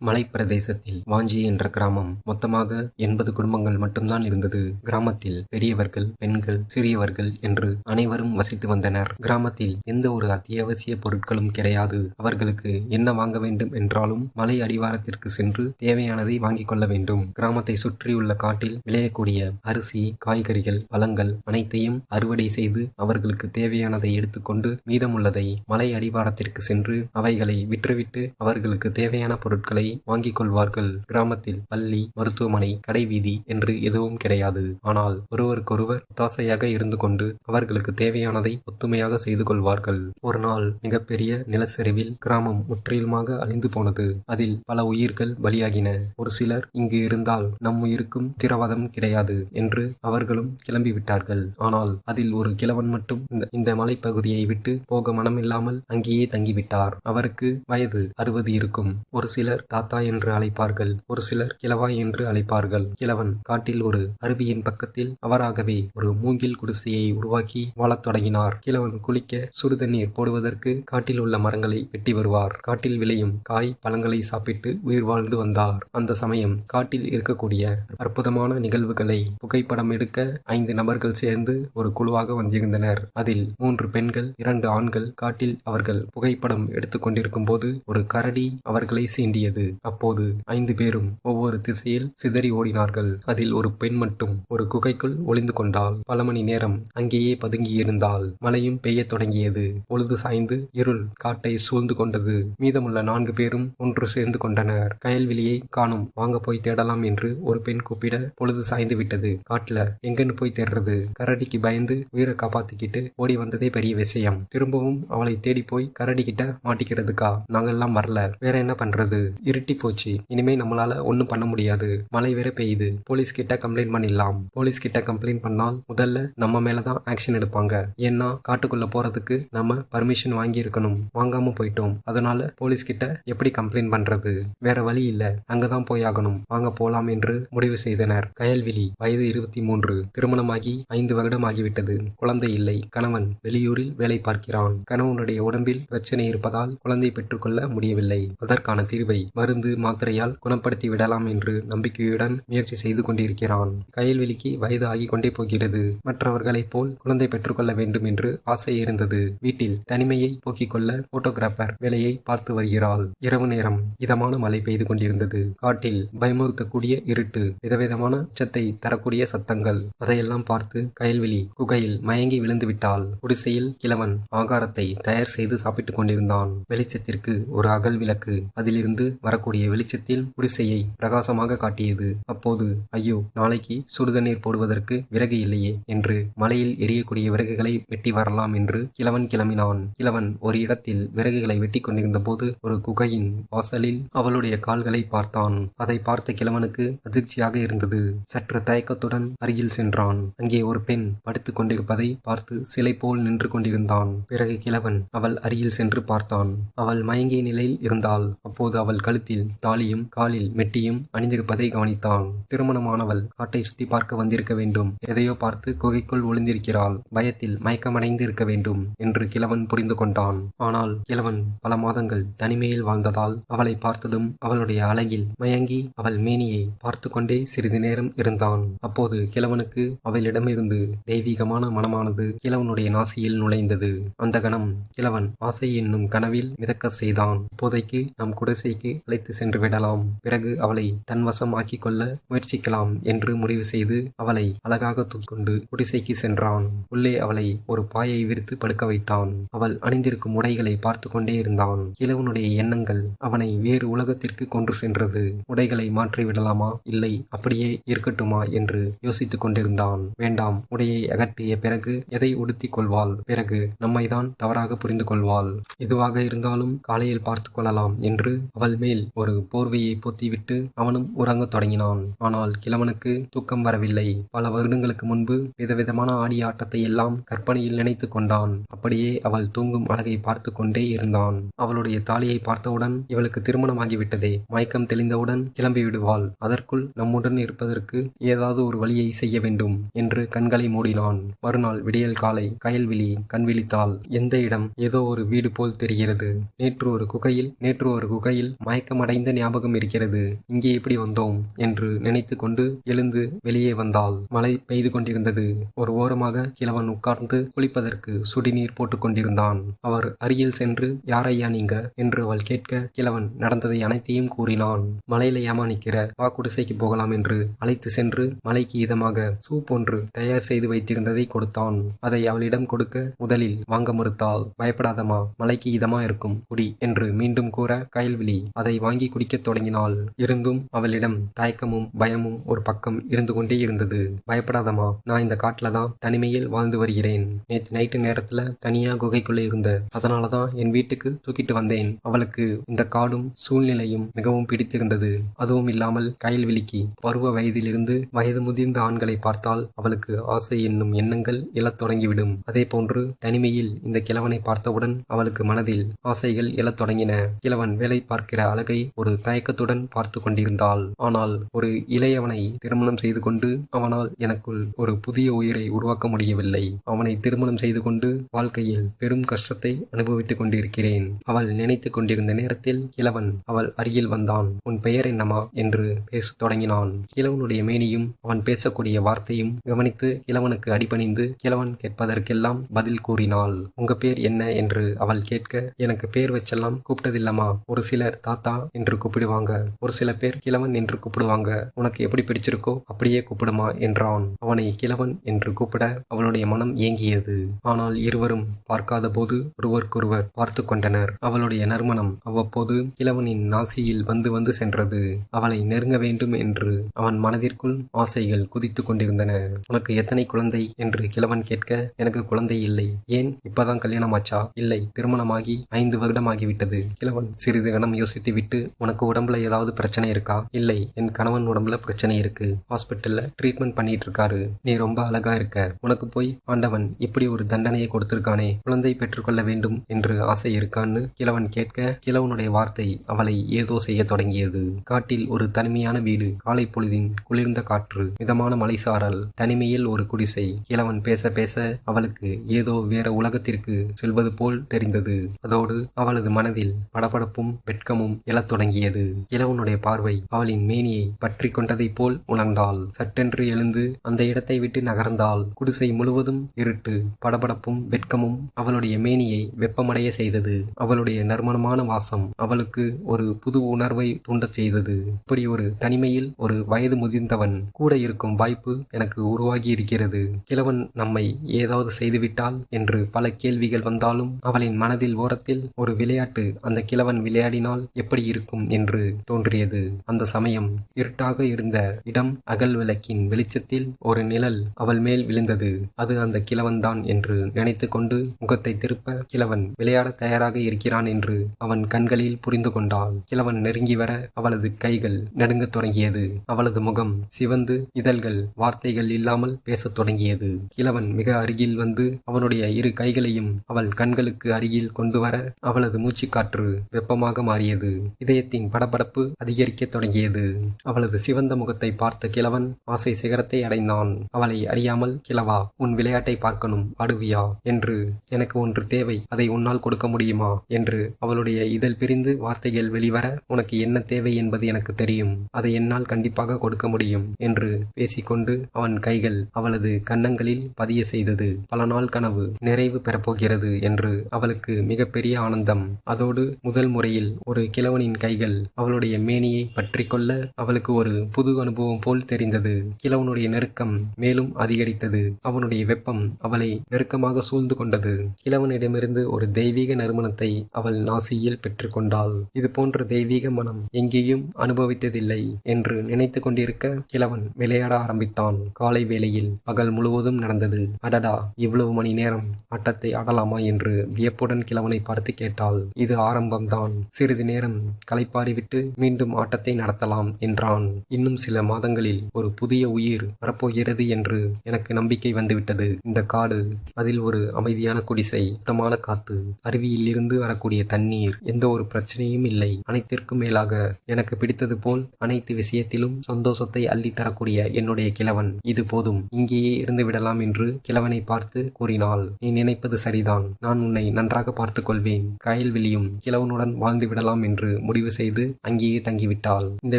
மலைப்பிரதேசத்தில் வாஞ்சி என்ற கிராமம் மொத்தமாக எண்பது குடும்பங்கள் மட்டும்தான் இருந்தது. கிராமத்தில் பெரியவர்கள் பெண்கள் சிறியவர்கள் என்று அனைவரும் வசித்து வந்தனர். கிராமத்தில் எந்த ஒரு அத்தியாவசிய பொருட்களும் கிடையாது. அவர்களுக்கு என்ன வாங்க வேண்டும் என்றாலும் மலை அடிவாரத்திற்கு சென்று தேவையானதை வாங்கிக் கொள்ள வேண்டும். கிராமத்தை சுற்றியுள்ள காட்டில் விளையக்கூடிய அரிசி காய்கறிகள் பழங்கள் அனைத்தையும் அறுவடை செய்து அவர்களுக்கு தேவையானதை எடுத்துக்கொண்டு மீதமுள்ளதை மலை அடிவாரத்திற்கு சென்று அவைகளை விற்றுவிட்டு அவர்களுக்கு தேவையான பொருட்களை வாங்கிக் கொள்வார்கள் கிராமத்தில் பள்ளி மருத்துவமனை கடைவீதி என்று எதுவும் கிடையாது. ஆனால் ஒருவருக்கொருவர் ஒத்தாசையாக இருந்து கொண்டு அவர்களுக்கு தேவையானதை ஒத்துமையாக செய்து கொள்வார்கள். ஒரு நாள் மிகப்பெரிய நிலச்சரிவில் கிராமம் முற்றிலுமாக அழிந்து போனது. அதில் பல உயிர்கள் பலியாகின. ஒரு சிலர் இங்கு இருந்தால் நம் உயிருக்கும் திரவாதம் கிடையாது என்று அவர்களும் கிளம்பிவிட்டார்கள். ஆனால் அதில் ஒரு கிழவன் மட்டும் இந்த- இந்த மலைப்பகுதியை விட்டு போக மனமில்லாமல் அங்கேயே தங்கிவிட்டார். அவருக்கு வயது அறுபது இருக்கும். ஒரு சிலர் தாத்தா என்று அழைப்பார்கள். ஒரு சிலர் கிழவாய் என்று அழைப்பார்கள். கிழவன் காட்டில் ஒரு அருவியின் பக்கத்தில் அவராகவே ஒரு மூங்கில் குடிசையை உருவாக்கி வாழத் தொடங்கினார். கிழவன் குளிக்க சுடுதண்ணீர் போடுவதற்கு காட்டில் உள்ள மரங்களை வெட்டி வருவார். காட்டில் விளையும் காய் பழங்களை சாப்பிட்டு உயிர் வாழ்ந்து வந்தார். அந்த சமயம் காட்டில் இருக்கக்கூடிய அற்புதமான நிகழ்வுகளை புகைப்படம் எடுக்க ஐந்து நபர்கள் சேர்ந்து ஒரு குழுவாக வந்திருந்தனர். அதில் மூன்று பெண்கள் இரண்டு ஆண்கள் காட்டில் அவர்கள் புகைப்படம் எடுத்துக்கொண்டிருக்கும் போது ஒரு கரடி அவர்களை சீண்டியது. அப்போது ஐந்து பேரும் ஒவ்வொரு திசையில் சிதறி ஓடினார்கள். அதில் ஒரு பெண் மட்டும் ஒரு குகைக்குள் ஒளிந்து கொண்டாள். பல மணி நேரம் அங்கேயே பதுங்கி இருந்தால் மழையும் பெய்யத் தொடங்கியது. பொழுது சாய்ந்து இருள் காட்டை சூழ்ந்து கொண்டது. மீதமுள்ள நான்கு பேரும் ஒன்று சேர்ந்து கொண்டனர். கயல்வெளியை காணும் வாங்க போய் தேடலாம் என்று ஒரு பெண் கூப்பிட பொழுது சாய்ந்து விட்டது. காட்டுல எங்கன்னு போய் தேடுறது? கரடிக்கு பயந்து உயிரை காப்பாத்திக்கிட்டு ஓடி வந்ததே பெரிய விஷயம். திரும்பவும் அவளை தேடி போய் கரடி கிட்ட மாட்டிக்கிறதுக்கா? நாங்கெல்லாம் வரல. வேற என்ன பண்றது? இருட்டி போச்சு. இனிமே நம்மளால ஒன்றும் பண்ண முடியாது. மழை வேற பெய்யுது. போலீஸ் கிட்ட கம்ப்ளைண்ட் பண்ணிடலாம். போலீஸ் கிட்ட கம்ப்ளைண்ட் பண்ணால் முதல்ல நம்ம மேலதான் ஆக்ஷன் எடுப்பாங்க. ஏன்னா காட்டுக்குள்ள போறதுக்கு நம்ம பர்மிஷன் வாங்கி இருக்கணும் வாங்காம போயிட்டோம். அதனால போலீஸ் கிட்ட எப்படி கம்ப்ளைண்ட் பண்றது? வேற வழி இல்ல. அங்கதான் போய் ஆகணும். வாங்க போலாம் என்று முடிவு செய்தனர். கயல்விழி வயது இருபத்தி மூன்று திருமணமாகி ஐந்து வருடம் ஆகிவிட்டது குழந்தை இல்லை. கணவன் வெளியூரில் வேலை பார்க்கிறான். கணவனுடைய உடம்பில் பிரச்சனை இருப்பதால் குழந்தை பெற்றுக்கொள்ள முடியவில்லை. அதற்கான தீர்வை மருந்து மாத்திரையால் குணப்படுத்தி விடலாம் என்று நம்பிக்கையுடன் முயற்சி செய்து கொண்டிருக்கிறான். கயல்வெளிக்கு வயது ஆகிக் கொண்டே போகிறது. மற்றவர்களைப் போல் குழந்தை பெற்றுக்கொள்ள வேண்டும் என்று ஆசை இருந்தது. வீட்டில் தனிமையை போக்கிக் கொள்ள போட்டோகிராஃபர் வேலையை பார்த்து வருகிறாள். இரவு நேரம் இதமான மழை பெய்து கொண்டிருந்தது. காட்டில் பயமுறுத்தக்கூடிய இருட்டு விதவிதமான உச்சத்தை தரக்கூடிய சத்தங்கள். அதையெல்லாம் பார்த்து கயல்விழி குகையில் மயங்கி விழுந்து விட்டாள். குடிசையில் கிழவன் ஆகாரத்தை தயார் செய்து சாப்பிட்டுக் கொண்டிருந்தான். வெளிச்சத்திற்கு ஒரு அகல் விளக்கு அதிலிருந்து வர வரக்கூடிய வெளிச்சத்தில் குடிசையை பிரகாசமாக காட்டியது. அப்போது ஐயோ நாளைக்கு சுடுதண்ணீர் போடுவதற்கு விறகு இல்லையே என்று மலையில் எரியக்கூடிய விறகுகளை வெட்டி வரலாம் என்று கிழவன் கிளம்பினான். கிழவன் ஒரு இடத்தில் விறகுகளை வெட்டி கொண்டிருந்த போது ஒரு குகையின் வாசலில் அவளுடைய கால்களை பார்த்தான். அதை பார்த்த கிழவனுக்கு அதிர்ச்சியாக இருந்தது. சற்று தயக்கத்துடன் அருகில் சென்றான். அங்கே ஒரு பெண் படுத்துக் கொண்டிருப்பதை பார்த்து சிலை போல் நின்று கொண்டிருந்தான். பிறகு கிழவன் அவள் அருகில் சென்று பார்த்தான். அவள் மயங்கிய நிலையில் இருந்தாள். அப்போது அவள் கழுத்து கழுத்தில் தாலியும் காலில் மெட்டியும் அணிந்திருப்பதை கவனித்தான் திருமணமானவள் காட்டை சுத்தி பார்க்க வந்திருக்க வேண்டும். எதையோ பார்த்து குகைக்குள் ஒளிந்திருக்கிறாள். பயத்தில் மயக்கமடைந்து இருக்க வேண்டும் என்று கிழவன் புரிந்து கொண்டான். ஆனால் கிழவன் பல மாதங்கள் தனிமையில் வாழ்ந்ததால் அவளை பார்த்ததும் அவளுடைய அழகில் மயங்கி அவள் மேனியை பார்த்து கொண்டே சிறிது நேரம் இருந்தான். அப்போது கிழவனுக்கு அவளிடமிருந்து தெய்வீகமான மனமானது கிழவனுடைய நாசியில் நுழைந்தது. அந்த கணம் கிழவன் ஆசை என்னும் கனவில் மிதக்க செய்தான். இப்போதைக்கு நம் குடிசைக்கு அழைத்து சென்று விடலாம். பிறகு அவளை தன்வசம் ஆக்கிக் கொள்ள முயற்சிக்கலாம் என்று முடிவு செய்து அவளை அழகாக தூக்கொண்டு குடிசைக்கு சென்றான். உள்ளே அவளை ஒரு பாயை விரித்து படுக்க வைத்தான். அவள் அணிந்திருக்கும் உடைகளை பார்த்து கொண்டே இருந்தான். கிழவனுடைய எண்ணங்கள் அவனை வேறு உலகத்திற்கு கொண்டு சென்றது. உடைகளை மாற்றி விடலாமா? இல்லை அப்படியே இருக்கட்டுமா என்று யோசித்துக் கொண்டிருந்தான். வேண்டாம் உடையை அகற்றிய பிறகு எதை உடுத்திக் கொள்வாள்? பிறகு நம்மைதான் தவறாக புரிந்து கொள்வாள். எதுவாக இருந்தாலும் காலையில் பார்த்துக் கொள்ளலாம் என்று அவள் மேல் ஒரு போர்வையை போத்திவிட்டு அவனும் உறங்கத் தொடங்கினான். ஆனால் கிழவனுக்கு தூக்கம் வரவில்லை. பல வருடங்களுக்கு முன்பு விதவிதமான ஆடி ஆட்டத்தை எல்லாம் கற்பனையில் நினைத்து கொண்டான். அப்படியே அவள் தூங்கும் அழகை பார்த்து கொண்டே இருந்தான். அவளுடைய தாலியை பார்த்தவுடன் இவளுக்கு திருமணமாகிவிட்டதே. மயக்கம் தெளிந்தவுடன் கிளம்பி விடுவாள். அதற்குள் நம்முடன் இருப்பதற்கு ஏதாவது ஒரு வழியை செய்ய வேண்டும் என்று கண்களை மூடினான். மறுநாள் விடியல் காலை கயல்விழி கண் விழித்தாள். எந்த இடம்? ஏதோ ஒரு வீடு போல் தெரிகிறது. நேற்று ஒரு குகையில் நேற்று ஒரு குகையில் மயக்க மயக்கமடைந்த ஞாபகம் இருக்கிறது. இங்கே எப்படி வந்தோம்? என்று நினைத்து கொண்டு எழுந்து வெளியே வந்தாள். மழை பெய்து கொண்டிருந்தது. ஒரு ஓரமாக கிழவன் உட்கார்ந்து குளிப்பதற்கு சுடிநீர் போட்டுக் கொண்டிருந்தான். அவர் அருகில் சென்று யாரையா நீங்க? என்று அவள் கேட்க கிழவன் நடந்ததை அனைத்தையும் கூறினான். மலையில ஏமானிக்கிற வாக்குடிசைக்கு வா குடிசைக்கு போகலாம் என்று அழைத்து சென்று மலைக்கு இதமாக சூப் ஒன்று தயார் செய்து வைத்திருந்ததை கொடுத்தான். அதை அவளிடம் கொடுக்க முதலில் வாங்க மறுத்தாள். பயப்படாதமா மலைக்கு இதமா இருக்கும் குடி என்று மீண்டும் கூற கயல்விழி அதை வாங்கி குடிக்கத் தொடங்கினாள் இருந்தும் அவளிடம் தயக்கமும் பயமும் ஒரு பக்கம் இருந்து கொண்டே இருந்தது. பயப்படாதமா நான் இந்த காட்டுல தான் தனிமையில் வாழ்ந்து வருகிறேன். நேற்று நைட்டு நேரத்துல தனியா குகைக்குள்ளே இருந்த அதனாலதான் என் வீட்டுக்கு தூக்கிட்டு வந்தேன். அவளுக்கு இந்த காடும் சூழ்நிலையும் மிகவும் பிடித்திருந்தது. அதுவும் இல்லாமல் கயல்விழிக்கு பருவ வயதிலிருந்து வயது முதிர்ந்த ஆண்களை பார்த்தால் அவளுக்கு ஆசை என்னும் எண்ணங்கள் எழத் தொடங்கிவிடும். அதே போன்று தனிமையில் இந்த கிழவனை பார்த்தவுடன் அவளுக்கு மனதில் ஆசைகள் எழத் தொடங்கின. கிழவன் வேலை பார்க்கிற அழகை ஒரு தயக்கத்துடன் பார்த்து கொண்டிருந்தாள். ஆனால் ஒரு இளையவனை திருமணம் செய்து கொண்டு அவனால் எனக்குள் ஒரு புதிய உயிரை உருவாக்க முடியவில்லை. அவனை திருமணம் செய்து கொண்டு வாழ்க்கையில் பெரும் கஷ்டத்தை அனுபவித்துக் கொண்டிருக்கிறேன். அவள் நினைத்துக் கொண்டிருந்த நேரத்தில் கிழவன் அவள் அருகில் வந்தான். உன் பெயர் என்னமா என்று பேசத் தொடங்கினான். கிழவனுடைய மேனியும் அவன் பேசக்கூடிய வார்த்தையும் கவனித்து கிழவனுக்கு அடிபணிந்து கிழவன் கேட்பதற்கெல்லாம் பதில் கூறினாள். உங்க பேர் என்ன? என்று அவள் கேட்க எனக்கு பேர் வச்செல்லாம் கூப்பிட்டதில்லமா ஒரு சிலர் தாத்தா என்று கூப்பிடுவாங்க. ஒரு சில பேர் கிழவன் என்று கூப்பிடுவாங்க. உனக்கு எப்படி பிடிச்சிருக்கோ அப்படியே கூப்பிடுமா என்றான். அவனை கிழவன் என்று கூப்பிட அவளுடைய மனம் ஏங்கியது. ஆனால் இருவரும் பார்க்காத போது ஒருவருக்கொருவர் பார்த்து கொண்டனர். அவளுடைய நறுமணம் அவ்வப்போது கிழவனின் நாசியில் வந்து வந்து சென்றது. அவளை நெருங்க வேண்டும் என்று அவன் மனதிற்குள் ஆசைகள் குதித்துக் கொண்டிருந்தன. உனக்கு எத்தனை குழந்தை என்று கிழவன் கேட்க எனக்கு குழந்தை இல்லை. ஏன்? இப்பதான் கல்யாணம் ஆச்சா இல்லை. திருமணமாகி ஐந்து வருடமாகிவிட்டது. கிழவன் சிறிது கணம் யோசித்து விட்டு உனக்கு உடம்புல ஏதாவது பிரச்சனை இருக்கா? இல்லை என் கணவன் உடம்புல பிரச்சனை இருக்கு. ஹாஸ்பிட்டல்ல ட்ரீட்மெண்ட் பண்ணிட்டு இருக்காரு நீ ரொம்ப அழகா இருக்க. உனக்கு போய் ஆண்டவன் இப்படி ஒரு தண்டனையை கொடுத்திருக்கானே. குழந்தை பெற்றுக்கொள்ள வேண்டும் என்று ஆசை இருக்கான்னு கிழவன் கேட்க கிழவனுடைய வார்த்தை அவளை ஏதோ செய்ய தொடங்கியது. காட்டில் ஒரு தனிமையான வீடு காலை பொழுதின் குளிர்ந்த காற்று மிதமான மலைசாரல் தனிமையில் ஒரு குடிசை. கிழவன் பேச பேச அவளுக்கு ஏதோ வேற உலகத்திற்கு செல்வது போல் தெரிந்தது. அதோடு அவளது மனதில் படபடப்பும் வெட்கமும் எழத் தொடங்கியது. இளவனுடைய பார்வை அவளின் மேனியை பற்றி கொண்டதைப் போல் உணர்ந்தாள். சட்டென்று எழுந்து அந்த இடத்தை விட்டு நகர்ந்தாள். குடிசை முழுவதும் இருட்டு படபடப்பும் வெட்கமும் அவளுடைய மேனியை வெப்பமடைய செய்தது. அவளுடைய நறுமணமான வாசம் அவளுக்கு ஒரு புது உணர்வை தூண்டச் செய்தது. இப்படி ஒரு தனிமையில் ஒரு வயது முதிர்ந்தவன் கூட இருக்கும் வாய்ப்பு எனக்கு உருவாகி இருக்கிறது கிழவன் நம்மை ஏதாவது செய்துவிட்டால் என்று பல கேள்விகள் வந்தாலும் அவளின் மனதில் ஓரத்தில் ஒரு விளையாட்டு அந்த கிழவன் விளையாடினால் எப்படி இருக்கும் என்று தோன்றியது. அந்த சமயம் இருட்டாக இருந்த இடம் அகல் விளக்கின் வெளிச்சத்தில் ஒரு நிழல் அவள் மேல் விழுந்தது. அது அந்த கிழவன்தான் என்று நினைத்து கொண்டு முகத்தை திருப்ப கிழவன் விளையாட தயாராக இருக்கிறான் என்று அவன் கண்களில் புரிந்து கொண்டாள். கிழவன் நெருங்கி வர அவளது கைகள் நடுங்கத் தொடங்கியது. அவளது முகம் சிவந்து இதழ்கள் வார்த்தைகள் இல்லாமல் பேசத் தொடங்கியது. கிழவன் மிக அருகில் வந்து அவனுடைய இரு கைகளையும் அவள் கண்களுக்கு அருகில் கொண்டு வர அவளது மூச்சுக்காற்று வெப்பமாக மாறியது. இதயத்தின் படபடப்பு அதிகரிக்கத் தொடங்கியது. அவளது சிவந்த முகத்தை பார்த்த கிழவன் ஆசை சிகரத்தை அடைந்தான். அவளை அறியாமல் கிழவா உன் விளையாட்டை பார்க்கணும் ஆடுவியா என்று எனக்கு ஒன்று தேவை அதை உன்னால் கொடுக்க முடியுமா என்று அவளுடைய இதழ் பிரிந்து வார்த்தைகள் வெளிவர உனக்கு என்ன தேவை என்பது எனக்கு தெரியும் அதை என்னால் கண்டிப்பாக கொடுக்க முடியும் என்று பேசிக்கொண்டு அவன் கைகள் அவளது கன்னங்களில் பதிய செய்தது. பல நாள் கனவு நிறைவு பெறப்போகிறது என்று அவளுக்கு மிகப்பெரிய ஆனந்தம். அதோடு முதல் முறையில் ஒரு கிழவனின் கைகள் அவளுடைய மேனியை பற்றி கொள்ள அவளுக்கு ஒரு புது அனுபவம் போல் தெரிந்தது. கிழவனுடைய நெருக்கம் மேலும் அதிகரித்தது. அவனுடைய வெப்பம் அவளை நெருக்கமாக சூழ்ந்து கொண்டது. கிழவனிடமிருந்து ஒரு தெய்வீக நறுமணத்தை அவள் நாசியில் பெற்றுக்கொண்டாள். இது போன்ற தெய்வீக மனம் எங்கேயும் அனுபவித்ததில்லை என்று நினைத்து கொண்டிருக்க கிழவன் விளையாட ஆரம்பித்தான். காலை வேளையில் பகல் முழுவதும் நடந்தது. அடடா இவ்வளவு மணி நேரம் ஆட்டத்தை ஆடலாமா என்று வியப்புடன் கிழவனை பார்த்து கேட்டாள். இது ஆரம்பம்தான். சிறிது நேரம் களைப்பாறிவிட்டு மீண்டும் ஆட்டத்தை நடத்தலாம் என்றான். இன்னும் சில மாதங்களில் ஒரு புதிய உயிர் வரப்போகிறது என்று எனக்கு நம்பிக்கை வந்துவிட்டது. இந்த காடு அதில் ஒரு அமைதியான குடிசை சுத்தமான காத்து அருவியில் இருந்து வரக்கூடிய தண்ணீர் எந்த ஒரு பிரச்சனையும் இல்லை. அனைத்திற்கும் மேலாக எனக்கு பிடித்தது போல் அனைத்து விஷயத்திலும் சந்தோஷத்தை அள்ளி தரக்கூடிய என்னுடைய கிழவன். இது போதும் இங்கேயே இருந்து விடலாம் என்று கிழவனை பார்த்து கூறினாள். நீ நினைப்பது சரிதான். நான் உன்னை நன்றாக பார்த்துக் கொள்வேன் கயல்வெளியும் கிழவனுடன் வாழ்ந்து விடலாம் என்று முடிவு செய்து அங்கேயே தங்கிவிட்டாள். இந்த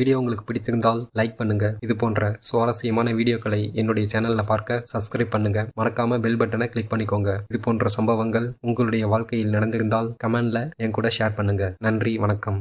வீடியோ உங்களுக்கு பிடித்திருந்தால் லைக் பண்ணுங்க. இது போன்ற சுவாரஸ்யமான வீடியோக்களை என்னுடைய சேனல்ல பார்க்க சப்ஸ்கிரைப் பண்ணுங்க. மறக்காம பெல் பட்டனை கிளிக் பண்ணிக்கோங்க. இது போன்ற சம்பவங்கள் உங்களுடைய வாழ்க்கையில் நடந்திருந்தால் கமெண்ட்ல என் கூட ஷேர் பண்ணுங்க. நன்றி வணக்கம்.